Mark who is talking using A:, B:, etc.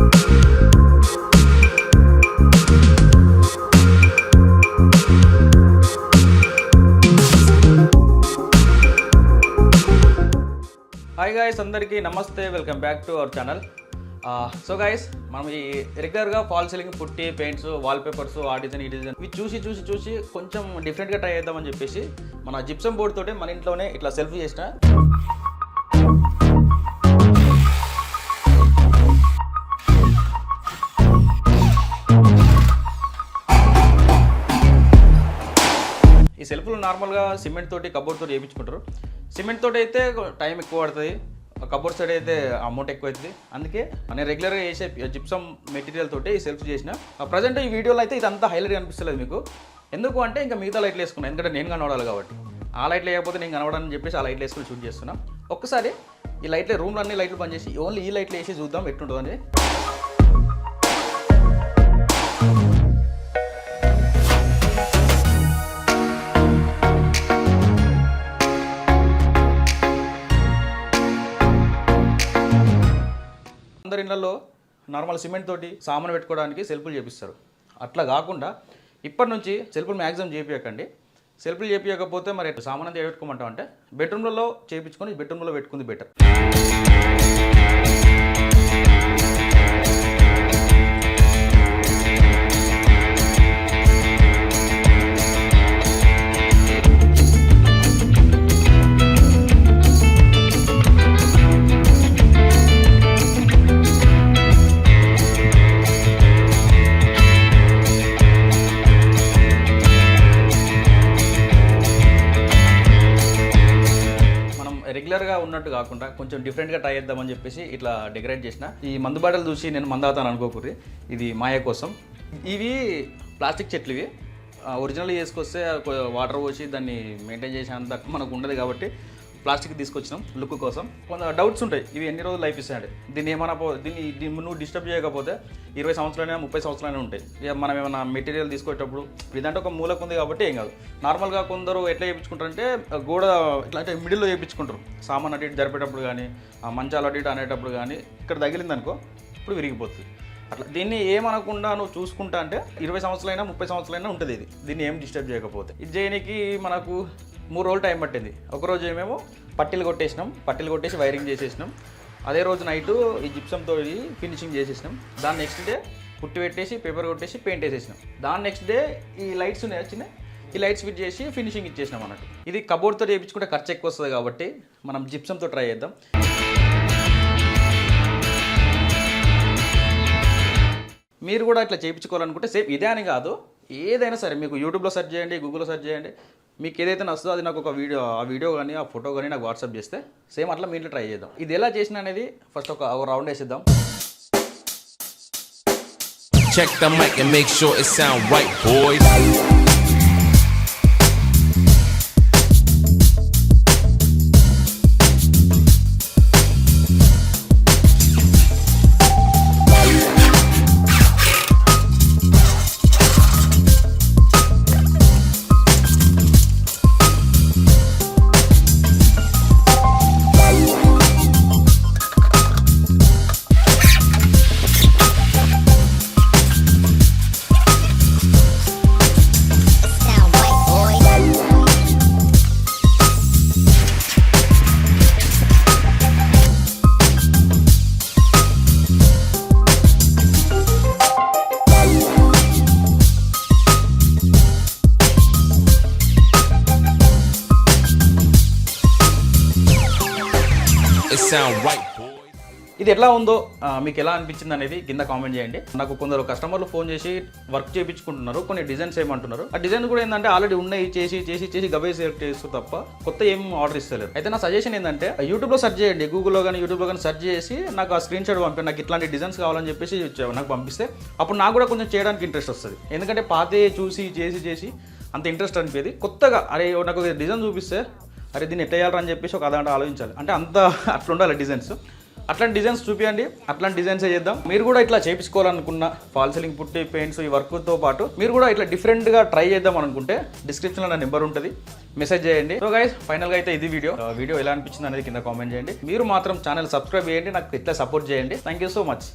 A: Hi guys అందరికీ నమస్తే. Welcome back to our channel so guys మనం ఈ రెగ్యులర్గా fall ceiling putty paints wall papers ఆ డిజైన్ ఈ డిజైన్ ఇవి చూసి చూసి చూసి కొంచెం డిఫరెంట్గా ట్రై చేద్దామని చెప్పేసి మన జిప్సమ్ బోర్డ్ తోటి మన ఇంట్లోనే ఇట్లా సెల్ఫ్ చేసిన. సెల్ఫ్లు నార్మల్గా సిమెంట్ తోటి కబోర్డ్ తోటి వేయించుకుంటారు సిమెంట్ తోటి అయితే టైం ఎక్కువ పడుతుంది. కబోర్డ్ సైడ్ అయితే అమౌంట్ ఎక్కువ అవుతుంది. అందుకే నేను రెగ్యులర్గా చేసే జిప్సమ్ మెటీరియల్ తోటి ఈ సెల్ఫ్ చేసిన ప్రజెంట్ ఈ వీడియోలో అయితే ఇదంతా హైలైట్ అనిపిస్తలేదు మీకు. ఎందుకు అంటే ఇంకా మిగతా లైట్లు వేసుకున్నాను ఎందుకంటే నేను కనబడాలి కాబట్టి. ఆ లైట్లు లేకపోతే నేను కనబడాలని చెప్పేసి ఆ లైట్లు వేసుకుని షూట్ చేస్తున్నాను ఒక్కసారి ఈ లైట్లే రూమ్లో అన్ని లైట్లు పనిచేసి చేసి ఓన్లీ ఈ లైట్లు వేసి చూద్దాం ఎట్టుంటుందని అందరి ఇళ్ళలో నార్మల్ సిమెంట్ తోటి సామాన్ పెట్టుకోవడానికి సెల్ఫ్లు చేపిస్తారు. అట్లా కాకుండా ఇప్పటి నుంచి సెల్ఫ్లు మ్యాక్సిమం చేపించకండి సెల్ఫ్లు చేపించకపోతే మరి సామాన్ అంతా పెట్టుకోమంటాం అంటే బెడ్రూమ్లలో చేయించుకొని బెడ్రూమ్లో పెట్టుకుంది బెటర్. రెగ్యులర్గా ఉన్నట్టు కాకుండా కొంచెం డిఫరెంట్గా ట్రై చేద్దామని చెప్పేసి ఇట్లా డెకరేట్ చేసిన. ఈ మందు బాటలు చూసి నేను మందాతాను అనుకోకూరి ఇది మాయ కోసం. ఇవి ప్లాస్టిక్ చెట్లు ఇవి ఒరిజినల్ చేసుకొస్తే వాటర్ పోసి దాన్ని మెయింటైన్ చేసేంత మనకు ఉండదు కాబట్టి ప్లాస్టిక్ తీసుకొచ్చినాం లుక్ కోసం. కొంత డౌట్స్ ఉంటాయి ఇవి ఎన్ని రోజులు లైఫ్ ఇస్తాయండి దీన్ని ఏమైనా పో దీన్ని దీన్ని నువ్వు డిస్టర్బ్ చేయకపోతే ఇరవై సంవత్సరాలైనా ముప్పై సంవత్సరాలైనా ఉంటాయి. ఇక మనం ఏమైనా మెటీరియల్ తీసుకునేటప్పుడు ఇదంటే ఒక మూలకు ఉంది కాబట్టి ఏం కాదు. నార్మల్గా కొందరు ఎట్లా చేయించుకుంటారంటే గోడ ఇట్లా అంటే మిడిల్లో చేయించుకుంటారు. సామాన్ అటు ఇటు జరిపేటప్పుడు కానీ ఆ మంచాలు అటు ఇటు అనేటప్పుడు కానీ ఇక్కడ తగిలింది అనుకో ఇప్పుడు విరిగిపోతుంది. అట్లా దీన్ని ఏమనకుండా నువ్వు చూసుకుంటా అంటే ఇరవై సంవత్సరాలైనా ముప్పై సంవత్సరాలైనా ఉంటుంది ఇది. దీన్ని ఏం డిస్టర్బ్ చేయకపోతే. ఇది చేయడానికి మనకు మూడు రోజులు టైం పట్టింది. ఒకరోజు ఏమేమో పట్టీలు కొట్టేసినాం పట్టీలు కొట్టేసి వైరింగ్ చేసేసినాం. అదే రోజు నైట్ ఈ జిప్సంతో ఫినిషింగ్ చేసేసినాం. దాని నెక్స్ట్ డే పుట్టి పెట్టేసి పేపర్ కొట్టేసి పెయింట్ వేసేసినాం. దాని నెక్స్ట్ డే ఈ లైట్స్ ఉన్నాయి వచ్చినాయి ఈ లైట్స్ ఫిట్ చేసి ఫినిషింగ్ ఇచ్చేసినాం అన్నట్టు. ఇది కబోర్డ్తో చేయించుకుంటే ఖర్చు ఎక్కువ వస్తుంది కాబట్టి మనం జిప్సంతో ట్రై చేద్దాం. మీరు కూడా ఇట్లా చేయించుకోవాలనుకుంటే సేమ్ ఇదే అని కాదు. ఏదైనా సరే మీకు యూట్యూబ్లో సెర్చ్ చేయండి గూగుల్లో సెర్చ్ చేయండి మీకు ఏదైతే నస్తుందో అది నాకు ఒక వీడియో ఆ వీడియో కానీ ఆ ఫోటో కానీ నాకు వాట్సాప్ చేస్తే సేమ్ అట్లా మీ ఇంట్లో ట్రై చేద్దాం ఇది ఎలా చేసిన అనేది ఫస్ట్ ఒక రౌండ్ వేసేద్దాం
B: Check the mic and make sure it sound right, boys.
A: ఇది ఎట్లా ఉందో మీకు ఎలా అనిపించింది అనేది కింద కామెంట్ చేయండి. నాకు కొందరు కస్టమర్లు ఫోన్ చేసి వర్క్ చేయించుకుంటున్నారు కొన్ని డిజైన్స్ ఏమంటున్నారు. ఆ డిజైన్ కూడా ఏంటంటే ఆల్రెడీ ఉన్నాయి చేసి చేసి చేసి గవే సెలెక్ట్ చేస్తూ తప్ప కొత్త ఏం ఆర్డర్ ఇస్తలేరు. అయితే నా సజెషన్ ఏంటంటే యూట్యూబ్లో సెర్చ్ చేయండి గూగుల్లో కానీ యూట్యూబ్లో కానీ సెర్చ్ చేసి నాకు ఆ స్క్రీన్ షాట్ పంపి నాకు ఇట్లాంటి డిజైన్స్ కావాలని చెప్పేసి నాకు పంపిస్తే అప్పుడు నాకు కూడా కొంచెం చేయడానికి ఇంట్రెస్ట్ వస్తుంది. ఎందుకంటే పాతే చూసి చేసి చేసి అంత ఇంట్రెస్ట్ అనిపించేది కొత్తగా అరే నాకు డిజైన్ చూపిస్తే అరే దీన్ని ఎట్లా చేయాలని చెప్పేసి ఒక అదంటే ఆలోచించాలి. అంటే అంత అట్లా ఉండాలి డిజైన్స్ అట్లాంటి డిజైన్స్ చూపించండి అట్లాంటి డిజైన్స్ చేద్దాం. మీరు కూడా ఇట్లా చేయించుకోవాలనుకున్న ఫాల్ సీలింగ్ పుట్టి పెయింట్స్ ఈ వర్క్తో పాటు మీరు కూడా ఇట్లా డిఫరెంట్గా ట్రై చేద్దాం అనుకుంటే డిస్క్రిప్షన్లో నా నెంబర్ ఉంటుంది. మెసేజ్ చేయండి. సో గైస్ ఫైనల్గా అయితే ఇది వీడియో వీడియో ఎలా అనిపించింది అనేది కింద కామెంట్ చేయండి. మీరు మాత్రం ఛానల్ సబ్స్క్రైబ్ చేయండి. నాకు ఇట్లా సపోర్ట్ చేయండి. Thank you so much